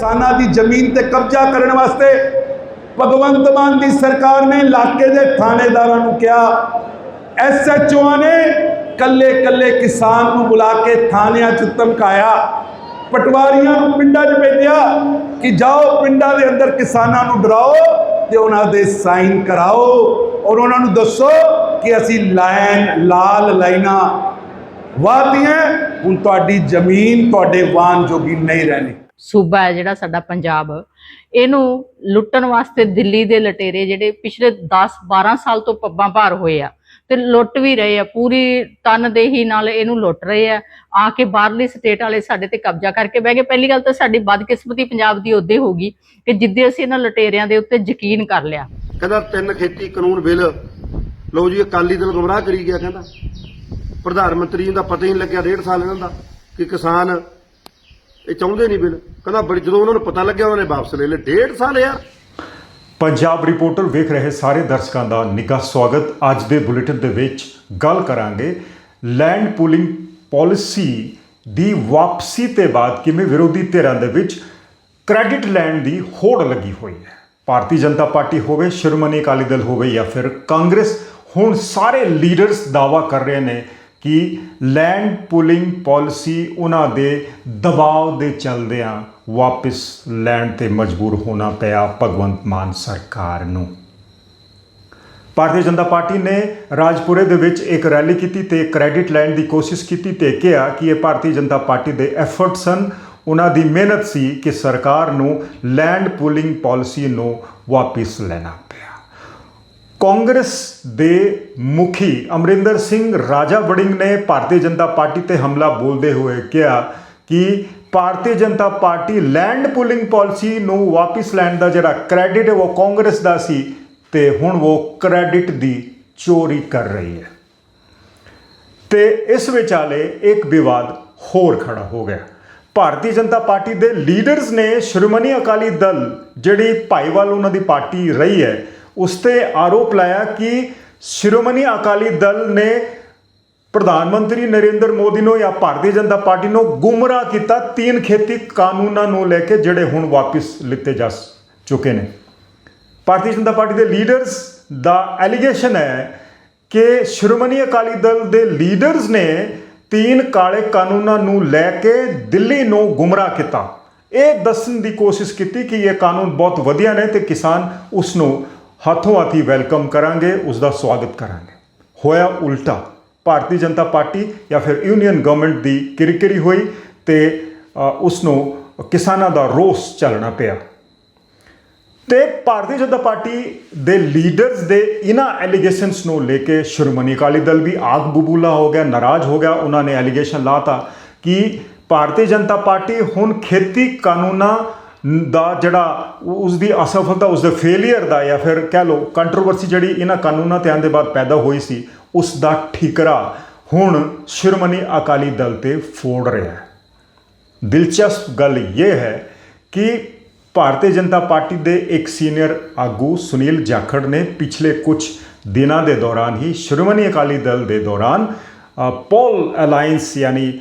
ਕਿਸਾਨਾਂ ਦੀ ਜ਼ਮੀਨ ਤੇ ਕਬਜ਼ਾ ਕਰਨ ਵਾਸਤੇ ਭਗਵੰਤ ਮਾਨ ਦੀ ਸਰਕਾਰ ਨੇ ਇਲਾਕੇ ਦੇ ਥਾਣੇਦਾਰਾਂ ਨੂੰ ਕਿਹਾ ਐਸਐਚਓਆਂ ਨੇ ਕੱਲੇ ਕੱਲੇ ਕਿਸਾਨ ਨੂੰ ਬੁਲਾ ਕੇ ਥਾਣਿਆਂ 'ਚ ਧਮਕਾਇਆ। ਪਟਵਾਰੀਆਂ ਨੂੰ ਪਿੰਡਾਂ 'ਚ ਭੇਜਿਆ ਕਿ ਜਾਓ ਪਿੰਡਾਂ ਦੇ ਅੰਦਰ ਕਿਸਾਨਾਂ ਨੂੰ ਡਰਾਓ ਤੇ ਉਹਨਾਂ ਦੇ ਸਾਈਨ ਕਰਾਓ ਔਰ ਉਹਨਾਂ ਨੂੰ ਦੱਸੋ ਕਿ ਅਸੀਂ ਲਾਈਨ ਲਾਲ ਲਾਈਨਾਂ ਵਾਦੀਆਂ ਹੁਣ ਤੁਹਾਡੀ ਜ਼ਮੀਨ ਤੁਹਾਡੇ ਵਾਹਨ ਜੋਗੀ ਨਹੀਂ ਰਹਿਣੀ। ਸੂਬਾ ਹੈ ਜਿਹੜਾ ਸਾਡਾ ਪੰਜਾਬ। ਇਹਨੂੰ ਲੁੱਟਣ ਵਾਸਤੇ ਦਿੱਲੀ ਦੇ ਲਟੇਰੇ ਜਿਹੜੇ ਪਿਛਲੇ 10 12 ਸਾਲ ਤੋਂ ਪੱਬਾਂ ਭਾਰ ਹੋਏ ਆ, ਤੇ ਲੁੱਟ ਵੀ ਰਹੇ ਆ, ਪੂਰੀ ਤਨਦੇਹੀ ਨਾਲ ਇਹਨੂੰ ਲੁੱਟ ਰਹੇ ਆ। ਆ ਕੇ ਬਾਹਰਲੀ ਸਟੇਟ ਵਾਲੇ ਸਾਡੇ ਤੇ ਕਬਜ਼ਾ ਕਰਕੇ ਬਹਿ ਗਏ। ਪਹਿਲੀ ਗੱਲ ਤਾਂ ਸਾਡੀ ਬਦਕਿਸਮਤੀ ਪੰਜਾਬ ਦੀ ਉਹਦੇ ਗਈ ਕਿ ਜਿੱਦੇ ਅਸੀਂ ਇਹਨਾਂ ਲਟੇਰਿਆਂ ਦੇ ਉੱਤੇ ਯਕੀਨ ਕਰ ਲਿਆ। ਕਹਿੰਦਾ ਤਿੰਨ ਖੇਤੀ ਕਾਨੂੰਨ ਬਿੱਲ। ਲਓ ਜੀ, ਅਕਾਲੀ ਦਲ ਗੁੰਮਰਾਹ ਕਰੀ ਗਿਆ, ਕਹਿੰਦਾ। ਪ੍ਰਧਾਨ ਮੰਤਰੀ ਦਾ ਪਤਾ ਹੀ ਨਹੀਂ ਲੱਗਿਆ, ਡੇਢ ਸਾਲ ਇਹਨਾਂ ਦਾ, ਕਿ ਕਿਸਾਨ ਇਹ ਚਾਹੁੰਦੇ ਨਹੀਂ ਬਿੱਲ। ਕਹਿੰਦਾ ਬੜੀ ਜਦੋਂ ਉਹਨਾਂ ਨੂੰ ਪਤਾ ਲੱਗਿਆ, ਉਹਨਾਂ ਨੇ ਵਾਪਸ ਲੈ ਲਏ ਡੇਢ ਸਾਲ ਯਾਰ ਪੰਜਾਬ ਰਿਪੋਰਟਰ ਵੇਖ ਰਹੇ ਸਾਰੇ ਦਰਸ਼ਕਾਂ ਦਾ ਨਿੱਘਾ ਸਵਾਗਤ। ਅੱਜ ਦੇ ਬੁਲੇਟਿਨ ਦੇ ਵਿੱਚ ਗੱਲ ਕਰਾਂਗੇ ਲੈਂਡ ਪੂਲਿੰਗ ਪਾਲਿਸੀ ਦੀ ਵਾਪਸੀ ਤੇ ਬਾਅਦ ਕਿਵੇਂ ਵਿਰੋਧੀ ਧਿਰਾਂ ਦੇ ਵਿੱਚ ਕ੍ਰੈਡਿਟ ਲੈਣ ਦੀ ਹੋੜ ਲੱਗੀ ਹੋਈ ਹੈ। ਭਾਰਤੀ ਜਨਤਾ ਪਾਰਟੀ ਹੋਵੇ, ਸ਼੍ਰੋਮਣੀ ਅਕਾਲੀ ਦਲ ਹੋਵੇ ਜਾਂ ਫਿਰ ਕਾਂਗਰਸ, ਹੁਣ ਸਾਰੇ ਲੀਡਰਸ ਦਾਵਾ ਕਰ ਰਹੇ ਨੇ ਕਿ ਲੈਂਡ ਪੂਲਿੰਗ ਪਾਲਿਸੀ ਉਹਨਾਂ ਦੇ ਦਬਾਅ ਦੇ ਚਲਦਿਆਂ ਵਾਪਸ ਲੈਣ ਤੇ ਮਜਬੂਰ ਹੋਣਾ ਪਿਆ ਭਗਵੰਤ ਮਾਨ ਸਰਕਾਰ ਨੂੰ। ਭਾਰਤੀ ਜਨਤਾ ਪਾਰਟੀ ਨੇ ਰਾਜਪੁਰੇ ਦੇ ਵਿੱਚ ਇੱਕ ਰੈਲੀ ਕੀਤੀ ਤੇ ਕ੍ਰੈਡਿਟ ਲੈਣ ਦੀ ਕੋਸ਼ਿਸ਼ ਕੀਤੀ ਤੇ ਕਿਹਾ ਕਿ ਇਹ ਭਾਰਤੀ ਜਨਤਾ ਪਾਰਟੀ ਦੇ ਐਫਰਟ ਸਨ। ਉਹਨਾਂ ਦੀ ਮਿਹਨਤ ਸੀ ਕਿ ਸਰਕਾਰ ਨੂੰ ਲੈਂਡ ਪੂਲਿੰਗ ਪਾਲਿਸੀ ਨੂੰ ਵਾਪਸ ਲੈਣਾ। ਕਾਂਗਰਸ ਦੇ ਮੁਖੀ ਅਮਰਿੰਦਰ ਸਿੰਘ ਰਾਜਾ ਵੜਿੰਗ ਨੇ ਭਾਰਤੀ ਜਨਤਾ ਪਾਰਟੀ ਤੇ ਹਮਲਾ ਬੋਲਦੇ ਹੋਏ ਕਿਹਾ ਕਿ Bharatiya Janata party land pooling policy ਨੂੰ ਵਾਪਸ ਲੈਣ ਦਾ ਜਿਹੜਾ ਕ੍ਰੈਡਿਟ ਹੈ ਉਹ ਕਾਂਗਰਸ ਦਾ ਸੀ ਤੇ ਹੁਣ ਉਹ ਕ੍ਰੈਡਿਟ ਦੀ ਚੋਰੀ ਕਰ ਰਹੀ ਹੈ। ਤੇ ਇਸ ਵਿਚਾਲੇ ਇੱਕ ਵਿਵਾਦ ਹੋਰ ਖੜਾ ਹੋ ਗਿਆ। ਭਾਰਤੀ ਜਨਤਾ ਪਾਰਟੀ ਦੇ ਲੀਡਰਸ ਨੇ ਸ਼੍ਰੋਮਣੀ ਅਕਾਲੀ ਦਲ ਜਿਹੜੀ ਭਾਈਵਾਲ ਉਹਨਾਂ ਦੀ ਪਾਰਟੀ ਰਹੀ ਹੈ ਉਸ ਤੇ ਆਰੋਪ ਲਾਇਆ ਕਿ ਸ਼੍ਰੋਮਣੀ ਅਕਾਲੀ ਦਲ ਨੇ ਪ੍ਰਧਾਨ ਮੰਤਰੀ ਨਰਿੰਦਰ ਮੋਦੀ ਨੂੰ ਜਾਂ ਭਾਰਤੀ ਜਨਤਾ ਪਾਰਟੀ ਨੂੰ ਗੁੰਮਰਾਹ ਕੀਤਾ ਤਿੰਨ ਖੇਤੀ ਕਾਨੂੰਨਾਂ ਨੂੰ ਲੈ ਕੇ, ਜਿਹੜੇ ਹੁਣ ਵਾਪਸ ਲਿੱਤੇ ਜਾ ਚੁੱਕੇ ਨੇ। ਭਾਰਤੀ ਜਨਤਾ ਪਾਰਟੀ ਦੇ ਲੀਡਰਸ ਦਾ ਐਲੀਗੇਸ਼ਨ ਹੈ ਕਿ ਸ਼੍ਰੋਮਣੀ ਅਕਾਲੀ ਦਲ ਦੇ ਲੀਡਰਸ ਨੇ ਤਿੰਨ ਕਾਲੇ ਕਾਨੂੰਨਾਂ ਨੂੰ ਲੈ ਕੇ ਦਿੱਲੀ ਨੂੰ ਗੁੰਮਰਾਹ ਕੀਤਾ। ਇਹ ਦੱਸਣ ਦੀ ਕੋਸ਼ਿਸ਼ ਕੀਤੀ ਕਿ ਇਹ ਕਾਨੂੰਨ ਬਹੁਤ ਵਧੀਆ ਨੇ ਤੇ ਕਿਸਾਨ ਉਸ ਨੂੰ ਹੱਥੋਂ ਹੱਥੀ ਵੈਲਕਮ ਕਰਾਂਗੇ ਉਸ ਦਾ ਸਵਾਗਤ ਕਰਾਂਗੇ। ਹੋਇਆ ਉਲਟਾ। ਭਾਰਤੀ ਜਨਤਾ ਪਾਰਟੀ ਜਾਂ ਫਿਰ ਯੂਨੀਅਨ ਗਵਰਨਮੈਂਟ ਦੀ ਕਿਰਕਿਰੀ ਹੋਈ ਤੇ ਅ, ਉਸ ਨੂੰ ਕਿਸਾਨਾਂ ਦਾ ਰੋਸ ਚੱਲਣਾ ਪਿਆ। ਤੇ ਭਾਰਤੀ ਜਨਤਾ ਪਾਰਟੀ ਦੇ ਲੀਡਰਸ ਦੇ ਇਹਨਾਂ ਐਲੀਗੇਸ਼ਨਸ ਨੂੰ ਲੈ ਕੇ ਸ਼੍ਰੋਮਣੀ ਅਕਾਲੀ ਦਲ ਵੀ ਆਗ ਬਬੂਲਾ ਹੋ ਗਿਆ ਨਾਰਾਜ਼ ਹੋ ਗਿਆ। ਉਹਨਾਂ ਨੇ ਐਲੀਗੇਸ਼ਨ ਲਾਤਾ ਕਿ ਭਾਰਤੀ ਜਨਤਾ ਪਾਰਟੀ ਹੁਣ ਖੇਤੀ ਕਾਨੂੰਨਾਂ ਦਾ ਜਿਹੜਾ ਉਸ ਦੀ ਅਸਫਲਤਾ ਉਸ ਦੇ ਫੇਲਿਅਰ ਦਾ ਜਾਂ ਫਿਰ ਕਹਿ ਲਓ ਕੰਟਰੋਵਰਸੀ ਜਿਹੜੀ ਇਹਨਾਂ ਕਾਨੂੰਨਾਂ ਤੇ ਆਉਣ ਦੇ ਬਾਅਦ ਪੈਦਾ ਹੋਈ ਸੀ ਉਸ ਦਾ ਠਿਕਰਾ ਹੁਣ ਸ਼੍ਰੋਮਣੀ ਅਕਾਲੀ ਦਲ ਤੇ ਫੋੜ ਰਿਹਾ ਹੈ। ਦਿਲਚਸਪ ਗੱਲ ਇਹ ਹੈ ਕਿ ਭਾਰਤੀ ਜਨਤਾ ਪਾਰਟੀ ਦੇ ਇੱਕ ਸੀਨੀਅਰ ਆਗੂ ਸੁਨੀਲ ਜਾਖੜ ਨੇ ਪਿਛਲੇ ਕੁਝ ਦਿਨਾਂ ਦੇ ਦੌਰਾਨ ਹੀ ਸ਼੍ਰੋਮਣੀ ਅਕਾਲੀ ਦਲ ਦੇ ਦੌਰਾਨ ਪੋਲ ਅਲਾਈਅੰਸ ਯਾਨੀ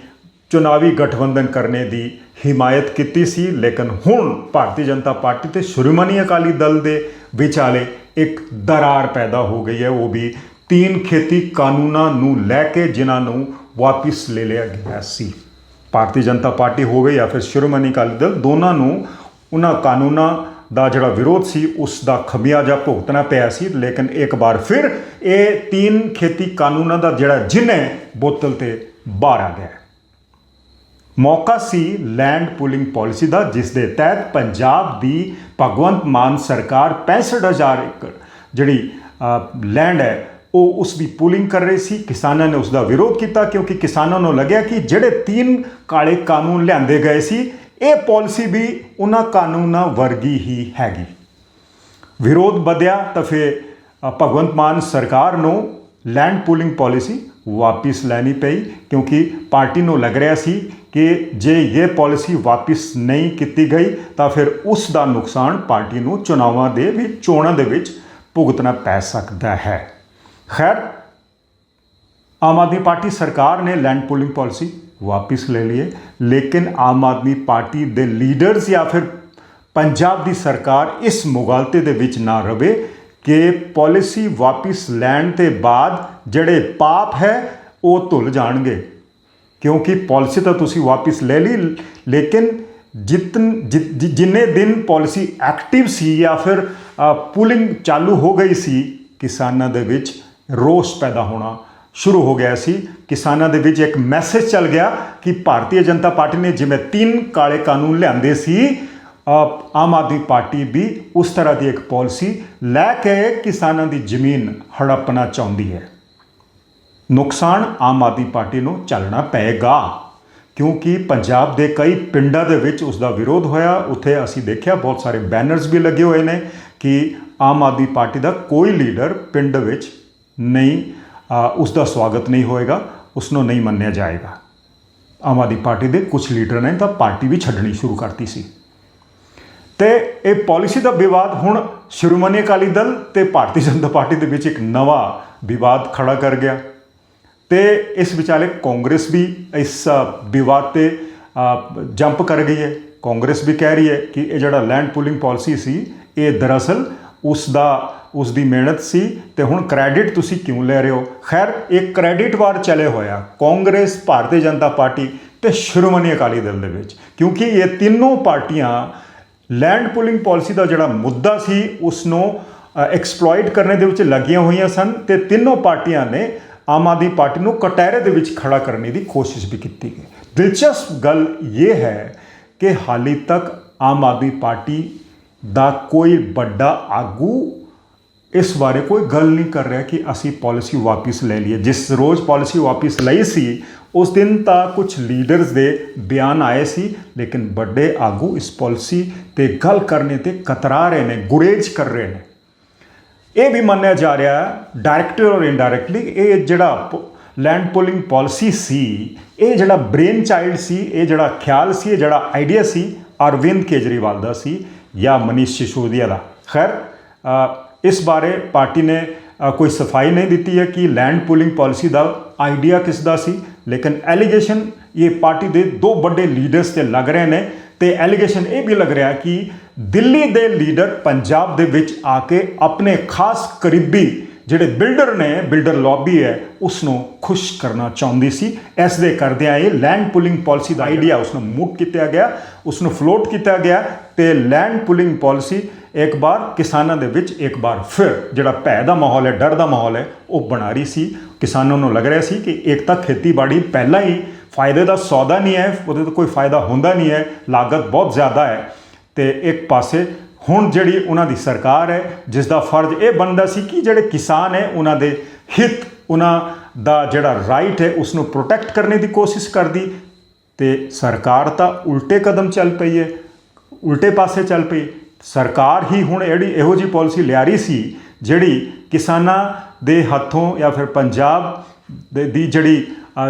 ਚੁਣਾਵੀ ਗਠਬੰਧਨ ਕਰਨੇ ਦੀ ਹਿਮਾਇਤ ਕੀਤੀ ਸੀ, ਲੇਕਿਨ ਹੁਣ ਭਾਰਤੀ ਜਨਤਾ ਪਾਰਟੀ ਤੇ ਸ਼੍ਰੋਮਣੀ ਅਕਾਲੀ ਦਲ ਦੇ ਵਿਚਾਲੇ ਇੱਕ ਦਰਾਰ ਪੈਦਾ ਹੋ ਗਈ ਹੈ। ਉਹ ਵੀ ਤਿੰਨ ਖੇਤੀ ਕਾਨੂੰਨਾਂ ਨੂੰ ਲੈ ਕੇ ਜਿਨ੍ਹਾਂ ਨੂੰ ਵਾਪਿਸ ਲੈ ਲਿਆ ਗਿਆ ਸੀ। ਭਾਰਤੀ ਜਨਤਾ ਪਾਰਟੀ ਹੋਵੇ ਜਾਂ ਫਿਰ ਸ਼੍ਰੋਮਣੀ ਅਕਾਲੀ ਦਲ, ਦੋਨਾਂ ਨੂੰ ਉਹਨਾਂ ਕਾਨੂੰਨਾਂ ਦਾ ਜਿਹੜਾ ਵਿਰੋਧ ਸੀ, ਉਸ ਦਾ ਖਮਿਆਜਾ ਭੁਗਤਣਾ ਪਿਆ ਸੀ। ਲੇਕਿਨ ਇੱਕ ਵਾਰ ਫਿਰ ਇਹ ਤਿੰਨ ਖੇਤੀ ਕਾਨੂੰਨਾਂ ਦਾ ਜਿਹੜਾ ਜਿੰਨ ਹੈ, ਬੋਤਲ ਤੇ ਬਾਹਰ ਆ ਗਿਆ ਮੌਕਾ ਸੀ ਲੈਂਡ ਪੂਲਿੰਗ ਪਾਲਿਸੀ ਦਾ ਜਿਸ ਦੇ ਤਹਿਤ ਪੰਜਾਬ ਦੀ ਭਗਵੰਤ ਮਾਨ ਸਰਕਾਰ 65000 ਏਕੜ ਜਿਹੜੀ ਲੈਂਡ ਹੈ, ਉਹ ਉਸ ਦੀ ਪੂਲਿੰਗ ਕਰ ਰਹੀ ਸੀ। ਕਿਸਾਨਾਂ ਨੇ ਉਸ ਦਾ ਵਿਰੋਧ ਕੀਤਾ ਕਿਉਂਕਿ ਕਿਸਾਨਾਂ ਨੂੰ ਲੱਗਿਆ ਕਿ ਜਿਹੜੇ ਤਿੰਨ ਕਾਲੇ ਕਾਨੂੰਨ ਲਿਆਂਦੇ ਗਏ ਸੀ, ਇਹ ਪਾਲਿਸੀ ਵੀ ਉਹਨਾਂ ਕਾਨੂੰਨਾਂ ਵਰਗੀ ਹੀ ਹੈਗੀ। ਵਿਰੋਧ ਵਧਿਆ ਤਾਂ ਫਿਰ ਭਗਵੰਤ ਮਾਨ ਸਰਕਾਰ ਨੂੰ ਲੈਂਡ ਪੂਲਿੰਗ ਪਾਲਿਸੀ ਵਾਪਿਸ ਲੈਣੀ ਪਈ ਕਿਉਂਕਿ ਪਾਰਟੀ ਨੂੰ ਲੱਗ ਰਿਹਾ ਸੀ ਕਿ ਜੇ ਇਹ ਪਾਲਿਸੀ ਵਾਪਿਸ ਨਹੀਂ ਕੀਤੀ ਗਈ, ਤਾਂ ਫਿਰ ਉਸ ਦਾ ਨੁਕਸਾਨ ਪਾਰਟੀ ਨੂੰ ਚੁਣਾਵਾਂ ਦੇ ਵਿੱਚ ਚੋਣਾਂ ਦੇ ਵਿੱਚ ਭੁਗਤਣਾ ਪੈ ਸਕਦਾ ਹੈ। ਖੈਰ, ਆਮ ਆਦਮੀ ਪਾਰਟੀ ਸਰਕਾਰ ਨੇ ਲੈਂਡ ਪੂਲਿੰਗ ਪਾਲਿਸੀ ਵਾਪਿਸ ਲੈ ਲਈ ਲੇਕਿਨ ਆਮ ਆਦਮੀ ਪਾਰਟੀ ਦੇ ਲੀਡਰਸ ਜਾਂ ਫਿਰ ਪੰਜਾਬ ਦੀ ਸਰਕਾਰ ਇਸ ਮੁਗਾਲਤੇ ਦੇ ਵਿੱਚ ਨਾ ਰਵੇ ਕਿ ਪਾਲਿਸੀ ਵਾਪਿਸ ਲੈਣ ਤੇ ਬਾਅਦ ਜਿਹੜੇ ਪਾਪ ਹੈ, ਉਹ ਧੁੱਲ ਜਾਣਗੇ। ਕਿਉਂਕਿ ਪਾਲਿਸੀ ਤਾਂ ਤੁਸੀਂ ਵਾਪਿਸ ਲੈ ਲਈ, ਲੇਕਿਨ ਜਿਤਨ ਜਿ- ਜਿੰਨੇ ਦਿਨ ਪਾਲਿਸੀ ਐਕਟਿਵ ਸੀ ਜਾਂ ਫਿਰ ਪੂਲਿੰਗ ਚਾਲੂ ਹੋ ਗਈ ਸੀ, ਕਿਸਾਨਾਂ ਦੇ ਵਿੱਚ ਰੋਸ ਪੈਦਾ ਹੋਣਾ ਸ਼ੁਰੂ ਹੋ ਗਿਆ ਸੀ। ਕਿਸਾਨਾਂ ਦੇ ਵਿੱਚ ਇੱਕ ਮੈਸੇਜ ਚੱਲ ਗਿਆ ਕਿ ਭਾਰਤੀ ਜਨਤਾ ਪਾਰਟੀ ਨੇ ਜਿਵੇਂ ਤਿੰਨ ਕਾਲੇ ਕਾਨੂੰਨ ਲਿਆਂਦੇ ਸੀ ਆਮ ਆਦਮੀ ਪਾਰਟੀ ਵੀ ਉਸ ਤਰ੍ਹਾਂ ਦੀ ਇੱਕ ਪਾਲਿਸੀ ਲੈ ਕੇ ਕਿਸਾਨਾਂ ਦੀ ਜ਼ਮੀਨ ਹੜੱਪਣਾ ਚਾਹੁੰਦੀ ਹੈ। ਨੁਕਸਾਨ ਆਮ ਆਦਮੀ ਪਾਰਟੀ ਨੂੰ ਚੱਲਣਾ ਪਏਗਾ। ਕਿਉਂਕਿ ਪੰਜਾਬ ਦੇ ਕਈ ਪਿੰਡਾਂ ਦੇ ਵਿੱਚ ਉਸ ਦਾ ਵਿਰੋਧ ਹੋਇਆ। ਉੱਥੇ ਅਸੀਂ ਦੇਖਿਆ ਬਹੁਤ ਸਾਰੇ ਬੈਨਰਸ ਵੀ ਲੱਗੇ ਹੋਏ ਨੇ ਕਿ ਆਮ ਆਦਮੀ ਪਾਰਟੀ ਦਾ ਕੋਈ ਲੀਡਰ ਪਿੰਡ ਵਿੱਚ ਨਹੀਂ ਅ, ਉਸ ਦਾ ਸਵਾਗਤ ਨਹੀਂ ਹੋਏਗਾ ਉਸ ਨੂੰ ਨਹੀਂ ਮੰਨਿਆ ਜਾਏਗਾ। ਆਮ ਆਦਮੀ ਪਾਰਟੀ ਦੇ ਕੁਝ ਲੀਡਰ ਨੇ ਤਾਂ ਪਾਰਟੀ ਵੀ ਛੱਡਣੀ ਸ਼ੁਰੂ ਕਰਤੀ ਸੀ। ਤੇ ਇਹ ਪਾਲਿਸੀ ਦਾ ਵਿਵਾਦ ਹੁਣ ਸ਼੍ਰੋਮਣੀ ਅਕਾਲੀ ਦਲ ਤੇ ਭਾਰਤੀ ਜਨਤਾ ਪਾਰਟੀ ਦੇ ਵਿੱਚ ਇੱਕ ਨਵਾਂ ਵਿਵਾਦ ਖੜਾ ਕਰ ਗਿਆ। ਤੇ ਇਸ ਵਿਚਾਲੇ ਕਾਂਗਰਸ ਵੀ ਇਸ ਵਿਵਾਦ ਤੇ ਜੰਪ ਕਰ ਗਈ ਹੈ। ਕਾਂਗਰਸ ਵੀ ਕਹਿ ਰਹੀ ਹੈ ਕਿ ਇਹ ਜਿਹੜਾ ਲੈਂਡ ਪੂਲਿੰਗ ਪਾਲਿਸੀ ਸੀ, ਇਹ ਦਰਅਸਲ ਉਸ ਦਾ, ਉਸ ਦੀ ਮਿਹਨਤ ਸੀ ਤੇ ਹੁਣ ਕ੍ਰੈਡਿਟ ਤੁਸੀਂ ਕਿਉਂ ਲੈ ਰਹੇ ਹੋ? ਖੈਰ, ਇਹ ਕ੍ਰੈਡਿਟ ਵਾਰ ਚਲੇ ਹੋਇਆ। ਕਾਂਗਰਸ, ਭਾਰਤੀ ਜਨਤਾ ਪਾਰਟੀ ਤੇ ਸ਼੍ਰੋਮਣੀ ਅਕਾਲੀ ਦਲ ਦੇ ਵਿੱਚ। ਕਿਉਂਕਿ ਇਹ ਤਿੰਨੋਂ ਪਾਰਟੀਆਂ ਲੈਂਡ ਪੂਲਿੰਗ ਪਾਲਿਸੀ ਦਾ ਜਿਹੜਾ ਮੁੱਦਾ ਸੀ ਉਸ ਨੂੰ ਐਕਸਪਲੋਇਟ ਕਰਨ ਦੇ ਵਿੱਚ ਲੱਗੀਆਂ ਹੋਈਆਂ ਸਨ ਤੇ ਤਿੰਨੋਂ ਪਾਰਟੀਆਂ ਨੇ ਆਮ ਆਦਮੀ ਪਾਰਟੀ ਨੂੰ ਕਟਹਿਰੇ ਦੇ ਵਿੱਚ ਖੜਾ ਕਰਨ ਦੀ ਕੋਸ਼ਿਸ਼ ਵੀ ਕੀਤੀ ਗਈ। ਦਿਲਚਸਪ ਗੱਲ ਇਹ ਹੈ ਕਿ ਹਾਲੇ ਤੱਕ ਆਮ ਆਦਮੀ ਪਾਰਟੀ ਦਾ ਕੋਈ ਵੱਡਾ ਆਗੂ ਇਸ ਬਾਰੇ ਕੋਈ ਗੱਲ ਨਹੀਂ ਕਰ ਰਿਹਾ ਕਿ ਅਸੀਂ ਪਾਲਿਸੀ ਵਾਪਿਸ ਲੈ ਲਈਏ। ਜਿਸ ਰੋਜ਼ ਪਾਲਿਸੀ ਵਾਪਿਸ ਲਈ ਸੀ, ਉਸ ਦਿਨ ਤਾਂ ਕੁਝ ਲੀਡਰਸ ਦੇ ਬਿਆਨ ਆਏ ਸੀ, ਲੇਕਿਨ ਵੱਡੇ ਆਗੂ ਇਸ ਪਾਲਿਸੀ ਤੇ ਗੱਲ ਕਰਨੇ ਤੇ ਕਤਰਾ ਰਹੇ ਨੇ, ਗੁਰੇਜ ਕਰ ਰਹੇ ਨੇ। ਇਹ ਵੀ ਮੰਨਿਆ ਜਾ ਰਿਹਾ ਡਾਇਰੈਕਟਲੀ ਔਰ ਇਨਡਾਇਰੈਕਟਲੀ ਇਹ ਜਿਹੜਾ ਲੈਂਡ ਪੂਲਿੰਗ ਪਾਲਿਸੀ ਸੀ, ਇਹ ਜਿਹੜਾ ਬ੍ਰੇਨ ਚਾਈਲਡ ਸੀ, ਇਹ ਜਿਹੜਾ ਖਿਆਲ ਸੀ, ਇਹ ਜਿਹੜਾ ਆਈਡੀਆ ਸੀ, ਅਰਵਿੰਦ ਕੇਜਰੀਵਾਲ ਦਾ ਸੀ ਜਾਂ ਮਨੀਸ਼ ਸਿਸੋਦੀਆ ਦਾ। ਖੈਰ ਇਸ ਬਾਰੇ ਪਾਰਟੀ ਨੇ ਕੋਈ ਸਫ਼ਾਈ ਨਹੀਂ ਦਿੱਤੀ ਹੈ ਕਿ ਲੈਂਡ ਪੂਲਿੰਗ ਪਾਲਿਸੀ ਦਾ ਆਈਡੀਆ ਕਿਸ ਦਾ ਸੀ, ਲੇਕਿਨ ਐਲੀਗੇਸ਼ਨ ਇਹ ਪਾਰਟੀ ਦੇ ਦੋ ਵੱਡੇ ਲੀਡਰਸ ਤੇ ਲੱਗ ਰਹੇ ਨੇ ਤੇ ਐਲੀਗੇਸ਼ਨ ਇਹ ਵੀ ਲੱਗ ਰਿਹਾ ਕਿ ਦਿੱਲੀ ਦੇ ਲੀਡਰ ਪੰਜਾਬ ਦੇ ਵਿੱਚ ਆ ਕੇ ਆਪਣੇ ਖਾਸ ਕਰੀਬੀ ਜਿਹੜੇ ਬਿਲਡਰ ਨੇ, ਬਿਲਡਰ ਲੌਬੀ ਹੈ ਉਸ ਨੂੰ ਖੁਸ਼ ਕਰਨਾ ਚਾਹੁੰਦੀ ਸੀ। ਇਸ ਦੇ ਕਰਦਿਆਂ ਇਹ ਲੈਂਡ ਪੁਲਿੰਗ ਪਾਲਿਸੀ ਦਾ ਆਈਡੀਆ ਉਸ ਨੂੰ ਮੂਵ ਕੀਤਾ ਗਿਆ ਉਸ ਨੂੰ ਫਲੋਟ ਕੀਤਾ ਗਿਆ ਤੇ ਲੈਂਡ ਪੁਲਿੰਗ ਪਾਲਿਸੀ ਇੱਕ ਵਾਰ ਕਿਸਾਨਾਂ ਦੇ ਵਿੱਚ ਇੱਕ ਵਾਰ ਫਿਰ ਜਿਹੜਾ ਭੈ ਦਾ ਮਾਹੌਲ ਹੈ, ਡਰ ਦਾ ਮਾਹੌਲ ਹੈ, ਉਹ ਬਣਾ ਰਹੀ ਸੀ। ਕਿਸਾਨਾਂ ਨੂੰ ਲੱਗ ਰਿਹਾ ਸੀ ਕਿ ਇੱਕ ਤਾਂ ਖੇਤੀਬਾੜੀ ਪਹਿਲਾਂ ਹੀ ਫਾਇਦੇ ਦਾ ਸੌਦਾ ਨਹੀਂ ਹੈ, ਉਹਦੇ ਤੋਂ ਕੋਈ ਫਾਇਦਾ ਹੁੰਦਾ ਨਹੀਂ ਹੈ, ਲਾਗਤ ਬਹੁਤ ਜ਼ਿਆਦਾ ਹੈ। ਤੇ ਇੱਕ ਪਾਸੇ ਹੁਣ ਜਿਹੜੀ ਉਹਨਾਂ ਦੀ ਸਰਕਾਰ ਹੈ ਜਿਸ ਦਾ ਫਰਜ਼ ਇਹ ਬਣਦਾ ਸੀ ਕਿ ਜਿਹੜੇ ਕਿਸਾਨ ਹੈ, ਉਹਨਾਂ ਦੇ ਹਿੱਤ, ਉਹਨਾਂ ਦਾ ਜਿਹੜਾ ਰਾਈਟ ਹੈ ਉਸ ਨੂੰ ਪ੍ਰੋਟੈਕਟ ਕਰਨ ਦੀ ਕੋਸ਼ਿਸ਼ ਕਰਦੀ ਤੇ ਸਰਕਾਰ ਤਾਂ ਉਲਟੇ ਕਦਮ ਚੱਲ ਪਈ ਹੈ, ਉਲਟੇ ਪਾਸੇ ਚੱਲ ਪਈ। ਸਰਕਾਰ ਹੀ ਹੁਣ ਜਿਹੜੀ ਇਹੋ ਜੀ ਪਾਲਿਸੀ ਲਿਆ ਰਹੀ ਸੀ, ਜਿਹੜੀ ਕਿਸਾਨਾਂ ਦੇ ਹੱਥੋਂ ਜਾਂ ਫਿਰ ਪੰਜਾਬ ਦੇ ਦੀ ਜਿਹੜੀ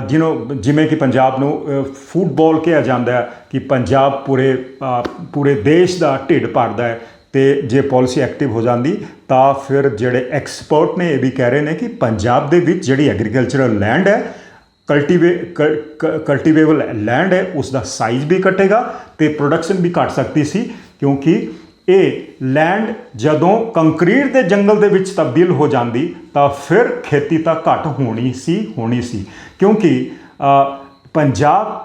ਜਿਹਨੂੰ ਜਿਵੇਂ ਕਿ ਪੰਜਾਬ ਨੂੰ ਅ, ਫੁੱਟਬਾਲ ਕਿਹਾ ਜਾਂਦਾ ਹੈ ਕਿ ਪੰਜਾਬ ਪੂਰੇ ਪੂਰੇ ਦੇਸ਼ ਦਾ ਢਿੱਡ ਭਰਦਾ ਹੈ ਤੇ ਜੇ ਪਾਲਿਸੀ ਐਕਟਿਵ ਹੋ ਜਾਂਦੀ ਤਾਂ ਫਿਰ ਜਿਹੜੇ ਐਕਸਪਰਟ ਨੇ ਇਹ ਵੀ ਕਹਿ ਰਹੇ ਨੇ ਕਿ ਪੰਜਾਬ ਦੇ ਵਿੱਚ ਜਿਹੜੀ ਐਗਰੀਕਲਚਰਲ ਲੈਂਡ ਹੈ ਕਲਟੀਵੇ ਕਲਟੀਵੇਬਲ ਲੈਂਡ ਹੈ ਉਸ ਦਾ ਸਾਈਜ਼ ਵੀ ਘਟੇਗਾ ਤੇ ਪ੍ਰੋਡਕਸ਼ਨ ਵੀ ਘਟ ਸਕਦੀ ਸੀ ਕਿਉਂਕਿ ਇਹ ਲੈਂਡ ਜਦੋਂ ਕੰਕਰੀਟ ਦੇ ਜੰਗਲ ਦੇ ਵਿੱਚ ਤਬਦੀਲ ਹੋ ਜਾਂਦੀ, ਤਾਂ ਫਿਰ ਖੇਤੀ ਤਾਂ ਘੱਟ ਹੋਣੀ ਸੀ ਹੋਣੀ ਸੀ। ਕਿਉਂਕਿ ਪੰਜਾਬ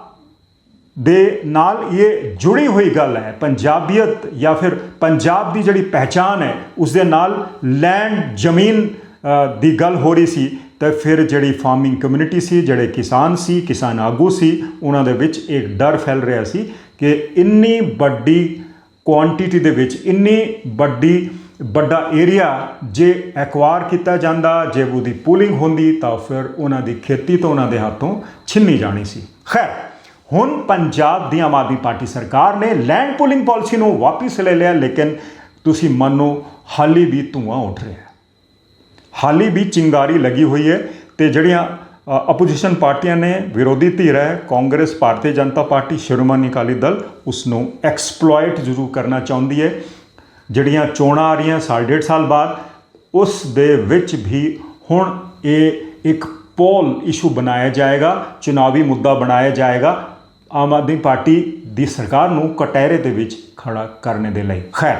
ਦੇ ਨਾਲ ਇਹ ਜੁੜੀ ਹੋਈ ਗੱਲ ਹੈ। ਪੰਜਾਬੀਅਤ ਜਾਂ ਫਿਰ ਪੰਜਾਬ ਦੀ ਜਿਹੜੀ ਪਹਿਚਾਨ ਹੈ ਉਸ ਦੇ ਨਾਲ ਲੈਂਡ ਜ਼ਮੀਨ ਦੀ ਗੱਲ ਹੋ ਰਹੀ ਸੀ। ਤਾਂ ਫਿਰ ਜਿਹੜੀ ਫਾਰਮਿੰਗ ਕਮਿਊਨਿਟੀ ਸੀ, ਜਿਹੜੇ ਕਿਸਾਨ ਸੀ, ਕਿਸਾਨ ਆਗੂ ਸੀ, ਉਹਨਾਂ ਦੇ ਵਿੱਚ ਇੱਕ ਡਰ ਫੈਲ ਰਿਹਾ ਸੀ ਕਿ ਇੰਨੀ ਵੱਡੀ ਕੁਆਂਟੀਟੀ ਦੇ ਵਿੱਚ ਇੰਨੀ ਵੱਡੀ, ਵੱਡਾ ਏਰੀਆ ਜੇ ਐਕਵਾਇਰ ਕੀਤਾ ਜਾਂਦਾ, ਜੇ ਉਹਦੀ ਪੂਲਿੰਗ ਹੁੰਦੀ, ਤਾਂ ਫਿਰ ਉਹਨਾਂ ਦੀ ਖੇਤੀ ਤੋਂ ਉਹਨਾਂ ਦੇ ਹੱਥੋਂ ਛਿੰਨੀ ਜਾਣੀ ਸੀ। ਖੈਰ, ਹੁਣ ਪੰਜਾਬ ਦੀ ਆਮ ਆਦਮੀ ਪਾਰਟੀ ਸਰਕਾਰ ਨੇ ਲੈਂਡ ਪੂਲਿੰਗ ਪਾਲਿਸੀ ਨੂੰ ਵਾਪਿਸ ਲੈ ਲਿਆ, ਲੇਕਿਨ ਤੁਸੀਂ ਮੰਨੋ, ਹਾਲੀ ਵੀ ਧੂਆਂ ਉੱਠ ਰਿਹਾ। ਹਾਲੀ ਵੀ ਚਿੰਗਾਰੀ ਲੱਗੀ ਹੋਈ ਹੈ ਤੇ ਜਿਹੜੀਆਂ ਆਪੋਜੀਸ਼ਨ ਪਾਰਟੀਆਂ ਨੇ ਵਿਰੋਧੀ ਧਿਰ ਹੈ, ਕਾਂਗਰਸ ਭਾਰਤੀ ਜਨਤਾ ਪਾਰਟੀ, ਸ਼੍ਰੋਮਣੀ ਅਕਾਲੀ ਦਲ ਉਸ ਨੂੰ ਐਕਸਪਲੋਇਟ ਜ਼ਰੂਰ ਕਰਨਾ ਚਾਹੁੰਦੀ ਹੈ। ਜਿਹੜੀਆਂ ਚੋਣਾਂ ਆ ਰਹੀਆਂ ਸਾਲ, ਡੇਢ ਸਾਲ ਬਾਅਦ, ਉਸ ਦੇ ਵਿੱਚ ਵੀ ਹੁਣ ਇਹ ਇੱਕ ਪੋਲ ਇਸ਼ੂ ਬਣਾਇਆ ਜਾਏਗਾ, ਚੁਣਾਵੀ ਮੁੱਦਾ ਬਣਾਇਆ ਜਾਏਗਾ, ਆਮ ਆਦਮੀ ਪਾਰਟੀ ਦੀ ਸਰਕਾਰ ਨੂੰ ਕਟਹਿਰੇ ਦੇ ਵਿੱਚ ਖੜਾ ਕਰਨ ਦੇ ਲਈ। ਖੈਰ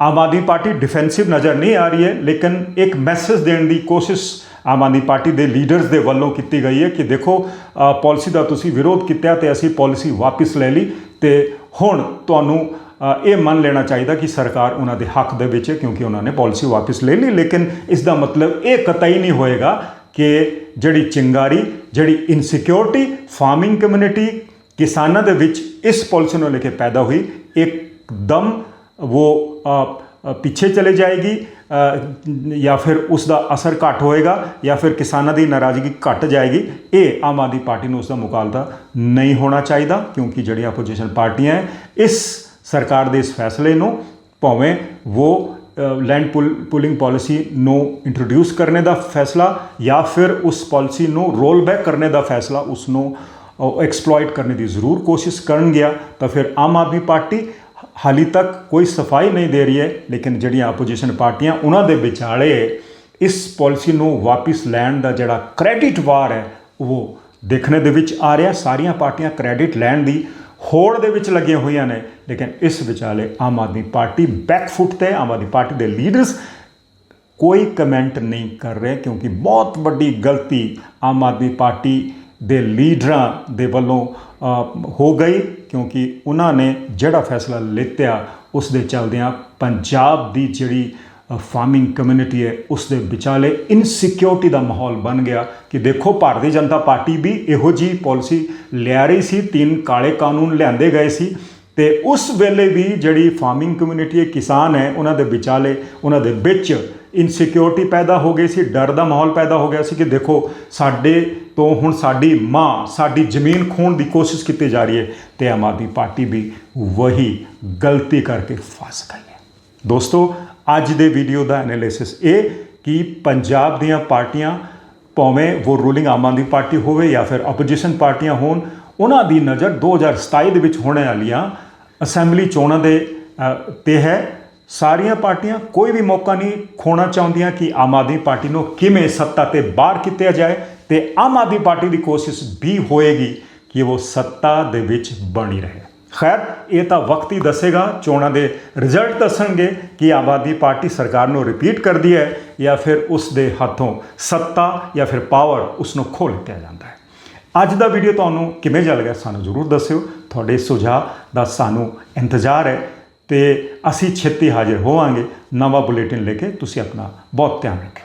ਆਮ ਆਦਮੀ ਪਾਰਟੀ ਡਿਫੈਂਸਿਵ ਨਜ਼ਰ ਨਹੀਂ ਆ ਰਹੀ ਹੈ, ਲੇਕਿਨ ਇੱਕ ਮੈਸੇਜ ਦੇਣ ਦੀ ਕੋਸ਼ਿਸ਼ ਆਮ ਆਦਮੀ ਪਾਰਟੀ ਦੇ ਲੀਡਰਸ ਦੇ ਵੱਲੋਂ ਕੀਤੀ ਗਈ ਹੈ ਕਿ ਦੇਖੋ ਪਾਲਿਸੀ ਦਾ ਤੁਸੀਂ ਵਿਰੋਧ ਕੀਤਾ ਤੇ ਅਸੀਂ ਪਾਲਿਸੀ ਵਾਪਸ ਲੈ ਲਈ ਤੇ ਹੁਣ ਤੁਹਾਨੂੰ ਇਹ ਮੰਨ ਲੈਣਾ ਚਾਹੀਦਾ ਕਿ ਸਰਕਾਰ ਉਹਨਾਂ ਦੇ ਹੱਕ ਦੇ ਵਿੱਚ ਹੈ ਕਿਉਂਕਿ ਉਹਨਾਂ ਨੇ ਪਾਲਿਸੀ ਵਾਪਸ ਲੈ ਲਈ, ਲੇਕਿਨ ਇਸ ਦਾ ਮਤਲਬ ਇਹ ਕਤਈ ਨਹੀਂ ਹੋਏਗਾ ਕਿ ਜਿਹੜੀ ਚਿੰਗਾਰੀ, ਜਿਹੜੀ ਇਨਸਿਕਿਉਰਿਟੀ ਫਾਰਮਿੰਗ ਕਮਿਊਨਿਟੀ ਕਿਸਾਨਾਂ ਦੇ ਵਿੱਚ ਇਸ ਪਾਲਿਸੀ ਨੂੰ ਲੈ ਕੇ ਪੈਦਾ ਹੋਈ, ਇੱਕਦਮ ਉਹ ਪਿੱਛੇ ਚਲੇ ਜਾਏਗੀ ਜਾਂ ਫਿਰ ਉਸ ਦਾ ਅਸਰ ਘੱਟ ਹੋਏਗਾ ਜਾਂ ਫਿਰ ਕਿਸਾਨਾਂ ਦੀ ਨਾਰਾਜ਼ਗੀ ਘਟ ਜਾਏਗੀ ਇਹ ਆਮ ਆਦਮੀ ਪਾਰਟੀ ਨੂੰ ਉਸ ਦਾ ਮੁਕਾਬਲਾ ਨਹੀਂ ਹੋਣਾ ਚਾਹੀਦਾ ਕਿਉਂਕਿ ਜਿਹੜੀਆਂ ਆਪੋਜੀਸ਼ਨ ਪਾਰਟੀਆਂ ਹੈ ਇਸ ਸਰਕਾਰ ਦੇ ਇਸ ਫੈਸਲੇ ਨੂੰ ਭਾਵੇਂ ਉਹ ਲੈਂਡ ਪੁਲਿੰਗ ਪਾਲਿਸੀ ਨੂੰ ਇੰਟਰੋਡਿਊਸ ਕਰਨੇ ਦਾ ਫੈਸਲਾ ਜਾਂ ਫਿਰ ਉਸ ਪਾਲਿਸੀ ਨੂੰ ਰੋਲ ਬੈਕ ਕਰਨੇ ਦਾ ਫੈਸਲਾ ਉਸ ਨੂੰ ਐਕਸਪਲੋਇਟ ਕਰਨੇ ਦੀ ਜ਼ਰੂਰ ਕੋਸ਼ਿਸ਼ ਕਰਨ ਗਿਆ ਤਾਂ ਫਿਰ ਆਮ ਆਦਮੀ ਪਾਰਟੀ ਹਾਲੀ ਤੱਕ ਕੋਈ ਸਫ਼ਾਈ ਨਹੀਂ ਦੇ ਰਹੀ ਹੈ, ਲੇਕਿਨ ਜਿਹੜੀਆਂ ਆਪੋਜੀਸ਼ਨ ਪਾਰਟੀਆਂ ਉਹਨਾਂ ਦੇ ਵਿਚਾਲੇ ਇਸ ਪਾਲਿਸੀ ਨੂੰ ਵਾਪਿਸ ਲੈਣ ਦਾ ਜਿਹੜਾ ਕ੍ਰੈਡਿਟ ਵਾਰ ਹੈ, ਉਹ ਦੇਖਣੇ ਦੇ ਵਿੱਚ ਆ ਰਿਹਾ। ਸਾਰੀਆਂ ਪਾਰਟੀਆਂ ਕ੍ਰੈਡਿਟ ਲੈਣ ਦੀ ਹੋੜ ਦੇ ਵਿੱਚ ਲੱਗੀਆਂ ਹੋਈਆਂ ਨੇ, ਲੇਕਿਨ ਇਸ ਵਿਚਾਲੇ ਆਮ ਆਦਮੀ ਪਾਰਟੀ ਬੈਕਫੁੱਟ ਤੇ, ਆਮ ਆਦਮੀ ਪਾਰਟੀ ਦੇ ਲੀਡਰਸ ਕੋਈ ਕਮੈਂਟ ਨਹੀਂ ਕਰ ਰਹੇ, ਕਿਉਂਕਿ ਬਹੁਤ ਵੱਡੀ ਗਲਤੀ ਆਮ ਆਦਮੀ ਪਾਰਟੀ ਦੇ ਲੀਡਰਾਂ ਦੇ ਵੱਲੋਂ ਹੋ ਗਈ। ਕਿਉਂਕਿ ਉਹਨਾਂ ਨੇ ਜਿਹੜਾ ਫੈਸਲਾ ਲਿੱਤਿਆ ਉਸ ਦੇ ਚੱਲਦਿਆਂ ਪੰਜਾਬ ਦੀ ਜਿਹੜੀ ਫਾਰਮਿੰਗ ਕਮਿਊਨਿਟੀ ਹੈ, ਉਸ ਦੇ ਵਿਚਾਲੇ ਇਨਸਿਕਿਉਰਿਟੀ ਦਾ ਮਾਹੌਲ ਬਣ ਗਿਆ ਕਿ ਦੇਖੋ ਭਾਰਤੀ ਜਨਤਾ ਪਾਰਟੀ ਵੀ ਇਹੋ ਜੀ ਪਾਲਿਸੀ ਲਿਆ ਰਹੀ ਸੀ, ਤਿੰਨ ਕਾਲੇ ਕਾਨੂੰਨ ਲਿਆਂਦੇ ਗਏ ਸੀ ਤੇ ਉਸ ਵੇਲੇ ਵੀ ਜਿਹੜੀ ਫਾਰਮਿੰਗ ਕਮਿਊਨਿਟੀ ਹੈ, ਕਿਸਾਨ ਹੈ, ਉਹਨਾਂ ਦੇ ਵਿਚਾਲੇ, ਉਹਨਾਂ ਦੇ ਵਿੱਚ ਇਨਸਿਕਿਉਰਿਟੀ ਪੈਦਾ ਹੋ ਗਈ ਸੀ, ਡਰ ਦਾ ਮਾਹੌਲ ਪੈਦਾ ਹੋ ਗਿਆ ਸੀ ਕਿ ਦੇਖੋ ਸਾਡੇ ਤੋਂ ਹੁਣ ਸਾਡੀ ਮਾਂ, ਸਾਡੀ ਜ਼ਮੀਨ ਖੋਣ ਦੀ ਕੋਸ਼ਿਸ਼ ਕੀਤੀ ਜਾ ਰਹੀ ਹੈ ਤੇ ਆਮ ਆਦਮੀ ਪਾਰਟੀ ਵੀ ਵਹੀ ਗਲਤੀ ਕਰਕੇ ਫਸ ਗਈ ਹੈ। ਦੋਸਤੋ, ਅੱਜ ਦੇ ਵੀਡੀਓ ਦਾ ਐਨਾਲਿਸਿਸ ਇਹ ਕਿ ਪੰਜਾਬ ਦੀਆਂ ਪਾਰਟੀਆਂ ਭਾਵੇਂ ਉਹ ਰੂਲਿੰਗ ਆਮ ਆਦਮੀ ਪਾਰਟੀ ਹੋਵੇ ਜਾਂ ਫਿਰ ਆਪੋਜੀਸ਼ਨ ਪਾਰਟੀਆਂ ਹੋਣ, ਉਹਨਾਂ ਦੀ ਨਜ਼ਰ 2027 ਦੇ ਵਿੱਚ ਹੋਣੇ ਵਾਲੀਆਂ ਅਸੈਂਬਲੀ ਚੋਣਾਂ ਦੇ ਤੇ ਹੈ। ਸਾਰੀਆਂ ਪਾਰਟੀਆਂ ਕੋਈ ਵੀ ਮੌਕਾ ਨਹੀਂ ਖੋਣਾ ਚਾਹੁੰਦੀਆਂ ਕਿ ਆਮ ਆਦਮੀ ਪਾਰਟੀ ਨੂੰ ਕਿਵੇਂ ਸੱਤਾ ਤੇ ਬਾਹਰ ਕੀਤਾ ਜਾਏ। ਤੇ ਆਮ ਆਦਮੀ ਪਾਰਟੀ ਦੀ ਕੋਸ਼ਿਸ਼ ਵੀ ਹੋਏਗੀ ਕਿ ਉਹ ਸੱਤਾ ਦੇ ਵਿੱਚ ਬਣੀ ਰਹੇ। ਖੈਰ, ਇਹ ਤਾਂ ਵਕਤ ਹੀ ਦੱਸੇਗਾ, ਚੋਣਾਂ ਦੇ ਰਿਜ਼ਲਟ ਦੱਸਣਗੇ ਕਿ ਆਮ ਆਦਮੀ ਪਾਰਟੀ ਸਰਕਾਰ ਨੂੰ ਰਿਪੀਟ ਕਰਦੀ ਹੈ ਜਾਂ ਫਿਰ ਉਸ ਦੇ ਹੱਥੋਂ ਸੱਤਾ ਜਾਂ ਫਿਰ ਪਾਵਰ ਉਸ ਨੂੰ ਖੋਹ ਲਿੱਤਾ ਜਾਂਦਾ ਹੈ। ਅੱਜ ਦਾ ਵੀਡੀਓ ਤੁਹਾਨੂੰ ਕਿਵੇਂ ਚੱਲ ਗਿਆ ਸਾਨੂੰ ਜ਼ਰੂਰ ਦੱਸਿਓ। ਤੁਹਾਡੇ ਸੁਝਾਅ ਦਾ ਸਾਨੂੰ ਇੰਤਜ਼ਾਰ ਹੈ ਤੇ ਅਸੀਂ ਛੇਤੀ ਹਾਜ਼ਰ ਹੋਵਾਂਗੇ। ਨਵਾਂ ਬੁਲੇਟਿਨ ਲੈ ਕੇ ਤੁਸੀਂ ਆਪਣਾ ਬਹੁਤ ਧਿਆਨ ਰੱਖਿਓ।